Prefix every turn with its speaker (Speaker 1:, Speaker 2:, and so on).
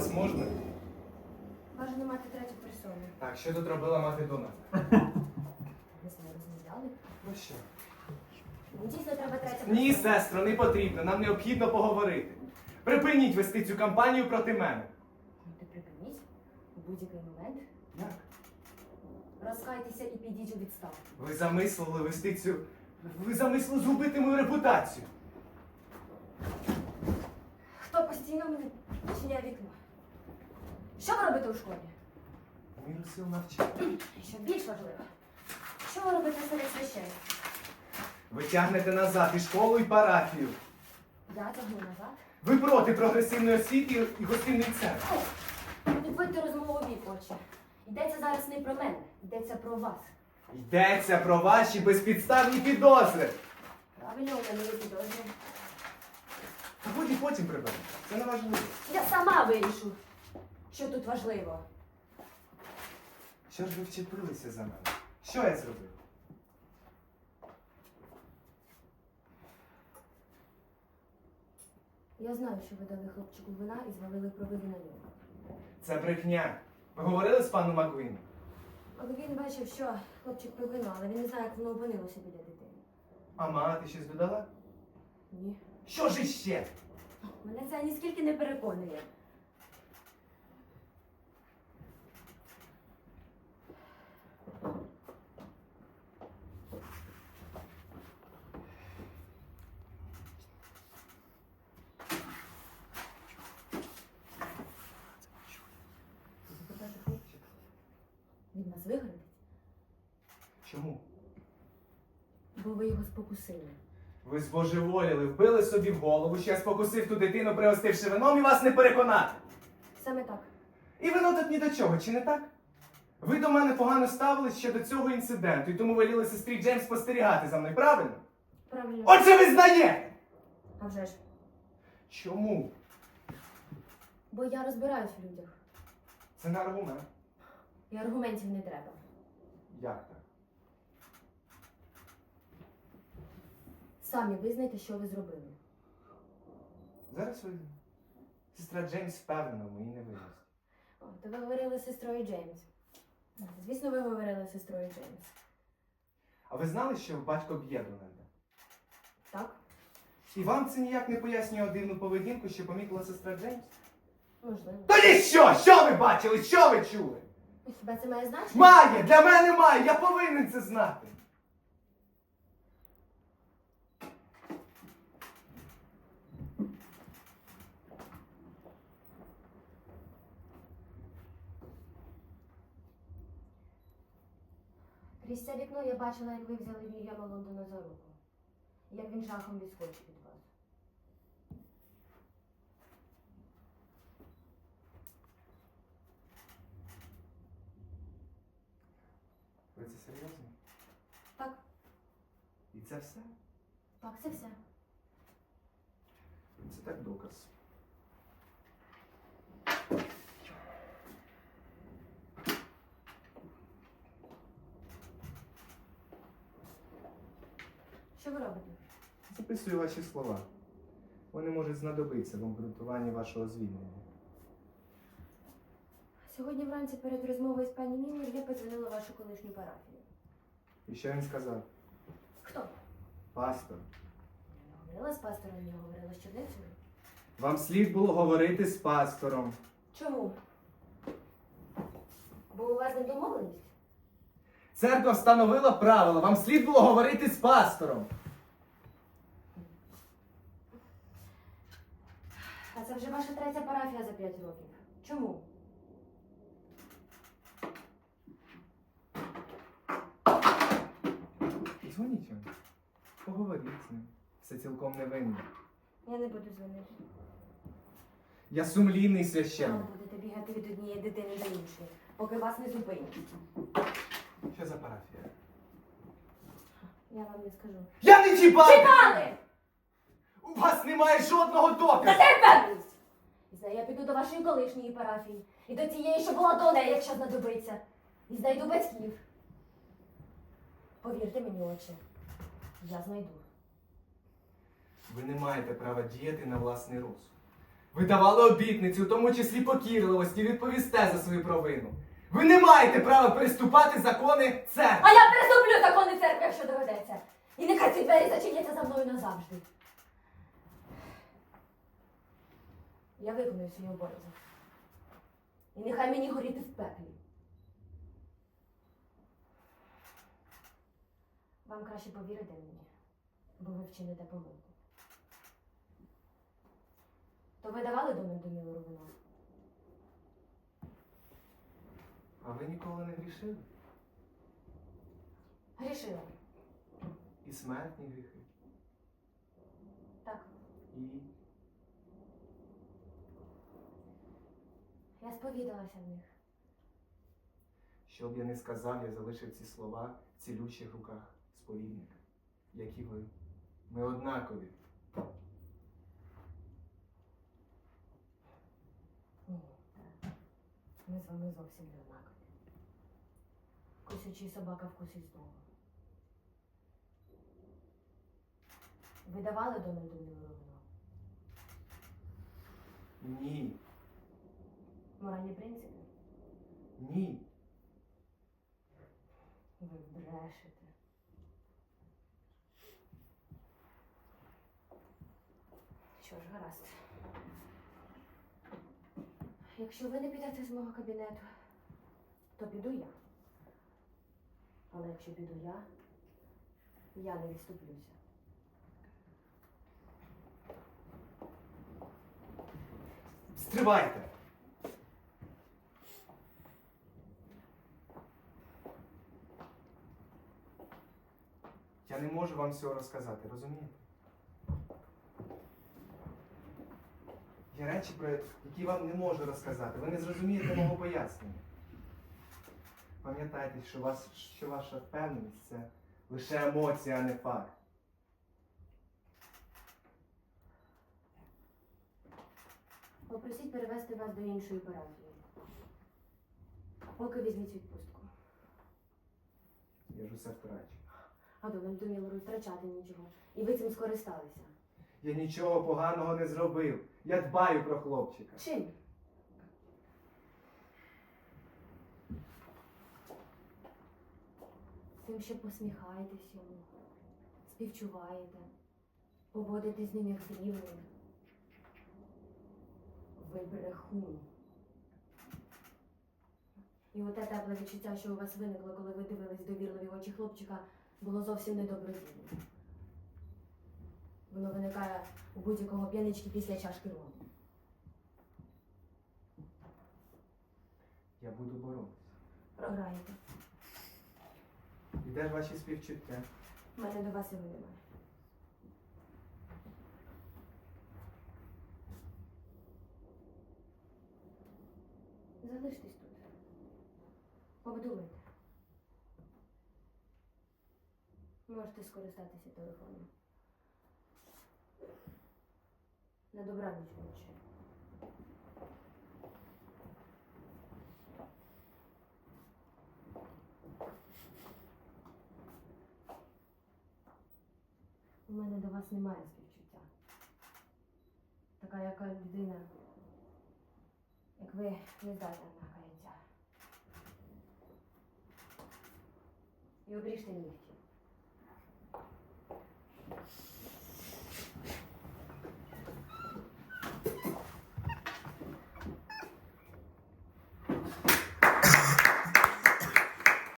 Speaker 1: вас можна?
Speaker 2: Бажано мати третю персону.
Speaker 1: Так, що тут робила мати Дона?
Speaker 2: Не знаю, розмовляли.
Speaker 1: Ну що?
Speaker 2: Дійсно треба третя персона.
Speaker 1: Ні, сестро, не потрібно. Нам необхідно поговорити. Припиніть вести цю кампанію проти мене.
Speaker 2: Ну, Ти припиніть у будь-який момент.
Speaker 1: Як?
Speaker 2: Розкайтеся і підіть у відставку.
Speaker 1: Ви замислили вести цю. Ви замислили згубити мою репутацію.
Speaker 2: Хто постійно мене чиняє вікно? Що ви робите у школі?
Speaker 1: Міру сил навчати.
Speaker 2: І що більш важливо, що ви робите серед священників?
Speaker 1: Ви тягнете назад і школу, і парафію.
Speaker 2: Я тягну назад.
Speaker 1: Ви проти прогресивної освіти і гостинної церкви.
Speaker 2: О, Відводьте розмову в бік, отче. Йдеться зараз не про мене, йдеться про вас.
Speaker 1: Йдеться про ваші безпідставні підозри.
Speaker 2: Правильно, у мене є підозри.
Speaker 1: Та годі потім приберемо. Це не важливо.
Speaker 2: Я сама вирішу, що тут важливо.
Speaker 1: Що ж ви вчепилися за мене? Що я зробив?
Speaker 2: Я знаю, що ви дали хлопчику вина і звалили провину на нього.
Speaker 1: Це брехня. Ви говорили з паном Маквіном?
Speaker 2: Але він бачив, що хлопчик пив вино, але він не знає, як воно опинилося біля дитини.
Speaker 1: А мати щось додала?
Speaker 2: Ні.
Speaker 1: Що ж іще?
Speaker 2: Мене це ніскільки не переконує.
Speaker 1: Запитайте хлопчика.
Speaker 2: Він
Speaker 1: Чому?
Speaker 2: бо ви його спокусили.
Speaker 1: Ви збожеволіли, вбили собі в голову, що я спокусив ту дитину, пригостивши вином і вас не переконати.
Speaker 2: Саме так.
Speaker 1: І вино тут ні до чого, чи не так? Ви до мене погано ставились ще до цього інциденту, і тому веліли сестрі Джеймс спостерігати за мною, правильно?
Speaker 2: Правильно.
Speaker 1: Отже, ви знаєте!
Speaker 2: А вже ж.
Speaker 1: Чому?
Speaker 2: Бо я розбираюсь в людях.
Speaker 1: Це не аргумент.
Speaker 2: І аргументів не треба.
Speaker 1: Як так?
Speaker 2: Самі визнайте, що ви зробили.
Speaker 1: Зараз ви. Сестра Джеймс впевнена в моїй невинності.
Speaker 2: О, то ви говорили з сестрою Джеймс. Звісно, ви говорили з сестрою Джеймс.
Speaker 1: А ви знали, що батько б'є Дональда?
Speaker 2: Так?
Speaker 1: І вам це ніяк не пояснює дивну поведінку, що помітила сестра Джеймс?
Speaker 2: Можливо.
Speaker 1: Тоді що? Що ви бачили? Що ви чули?
Speaker 2: Хіба це має значення?
Speaker 1: Має! Для мене має! Я повинен це знати!
Speaker 2: Крізь це вікно я бачила, як ви взяли Вільяма Лондона за руку. Як він жахом відскочив від вас.
Speaker 1: Ви це серйозно?
Speaker 2: Так,
Speaker 1: І це все?
Speaker 2: так, це все.
Speaker 1: Це так доказ.
Speaker 2: Що ви робите?
Speaker 1: Записую ваші слова. Вони можуть знадобитися в обґрунтуванні вашого звільнення.
Speaker 2: Сьогодні вранці перед розмовою з пані Мінер я подзвонила вашу колишню парафію.
Speaker 1: І що він сказав?
Speaker 2: Хто?
Speaker 1: Пастор.
Speaker 2: Я не говорила з пастором, я говорила з черницею.
Speaker 1: Вам слід було говорити з пастором.
Speaker 2: Чому? Бо у вас не домовленість?
Speaker 1: Церква встановила правила. Вам слід було говорити з пастором.
Speaker 2: А це вже ваша третя парафія за п'ять років. Чому?
Speaker 1: Дзвоніть йому. Поговоріть з ним. Все цілком невинно.
Speaker 2: Я не буду дзвонити.
Speaker 1: Я сумлінний
Speaker 2: Чому
Speaker 1: священник.
Speaker 2: будете бігати від однієї дитини до іншої, поки вас не зупинять?
Speaker 1: Що за парафія?
Speaker 2: Я вам не скажу.
Speaker 1: Я не чіпаю!
Speaker 2: Чекали!
Speaker 1: У вас немає жодного
Speaker 2: Та
Speaker 1: доказу!
Speaker 2: це впевненість! І знаю, я піду до вашої колишньої парафії. І до тієї, що була до неї, якщо знадобиться. І знайду батьків. Повірте мені, отче, я знайду.
Speaker 1: Ви не маєте права діяти на власний розсуд. Ви давали обітницю, у тому числі покірливості, відповісте за свою провину. Ви не маєте права переступати закони церкви.
Speaker 2: А я переступлю закони церкви, якщо доведеться. І нехай ці двері зачиняться за мною назавжди. Я виконую свій обов'язок. І нехай мені горіти в пеклі. Вам краще повірити мені, бо ви вчините помилку. То ви давали до мене домілу вино?
Speaker 1: А ви ніколи не грішили?
Speaker 2: Грішила.
Speaker 1: І смертні гріхи,
Speaker 2: Так.
Speaker 1: і
Speaker 2: Я сповідалася в них.
Speaker 1: що б я не сказав, я залишив ці слова в цілющих руках сповідника, як і ви. Ми однакові.
Speaker 2: Ні, ми з вами зовсім не однакові. Кусячий собака вкусить знову. Ви давали до мене домілу вино?
Speaker 1: Ні,
Speaker 2: Моральні принципи?
Speaker 1: ні.
Speaker 2: Ви брешете. Що ж, гаразд. Якщо ви не підете з мого кабінету, то піду я. Але якщо піду я, я не відступлюся.
Speaker 1: Стривайте! Я не можу вам всього розказати, розумієте? Є речі, про які вам не можу розказати. Ви не зрозумієте мого пояснення. Пам'ятайте, що, вас, що ваша впевненість це лише емоція, а не факт.
Speaker 2: Попросіть перевести вас до іншої парафії. Поки візьміть відпустку.
Speaker 1: Я ж усе втрачу.
Speaker 2: А до Мілору втрачати нічого. І ви цим скористалися.
Speaker 1: Я нічого поганого не зробив. Я дбаю про хлопчика.
Speaker 2: Чим? Тим, що посміхаєтесь йому, співчуваєте, поводитесь з ним як з рівним. Ви брехун. І оте тепле відчуття, що у вас виникло, коли ви дивились довірливі очі хлопчика, було зовсім недобродійним. Воно виникає у будь-якого п'янички після чашки рому.
Speaker 1: Я буду боротися.
Speaker 2: Програєте.
Speaker 1: І де ж ваші співчуття?
Speaker 2: У мене до вас його немає. Залиштесь тут. Обдумайте. Можете скористатися телефоном. На добраніч вночі. У мене до вас немає співчуття. Така яка людина, як ви не здатна на каяття. І обріжте нігті.